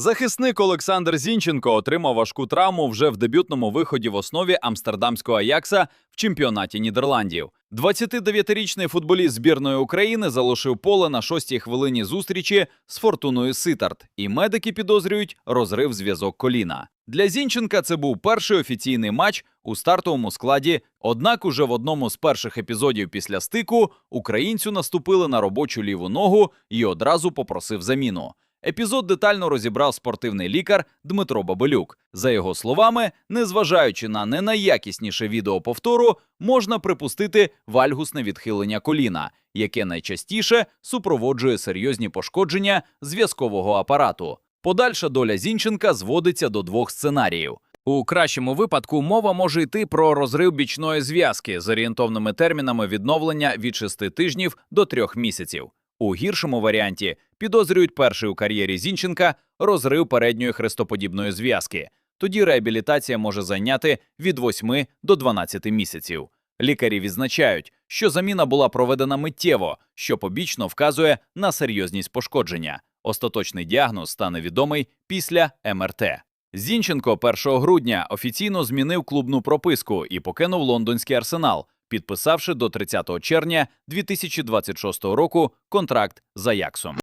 Захисник Олександр Зінченко отримав важку травму вже в дебютному виході в основі амстердамського Аякса в чемпіонаті Нідерландів. 29-річний футболіст збірної України залишив поле на шостій хвилині зустрічі з Фортуною Ситарт, і медики підозрюють розрив зв'язок коліна. Для Зінченка це був перший офіційний матч у стартовому складі. Однак, уже в одному з перших епізодів після стику українцю наступили на робочу ліву ногу і одразу попросив заміну. Епізод детально розібрав спортивний лікар Дмитро Бабелюк. За його словами, незважаючи на не найякісніше відео повтору, можна припустити вальгусне відхилення коліна, яке найчастіше супроводжує серйозні пошкодження зв'язкового апарату. Подальша доля Зінченка зводиться до двох сценаріїв. У кращому випадку мова може йти про розрив бічної зв'язки з орієнтовними термінами відновлення від 6 тижнів до 3 місяців. У гіршому варіанті підозрюють перший у кар'єрі Зінченка розрив передньої хрестоподібної зв'язки. Тоді реабілітація може зайняти від 8 до 12 місяців. Лікарі відзначають, що заміна була проведена миттєво, що побічно вказує на серйозність пошкодження. Остаточний діагноз стане відомий після МРТ. Зінченко 1 грудня офіційно змінив клубну прописку і покинув лондонський арсенал, підписавши до 30 червня 2026 року контракт з Аяксом.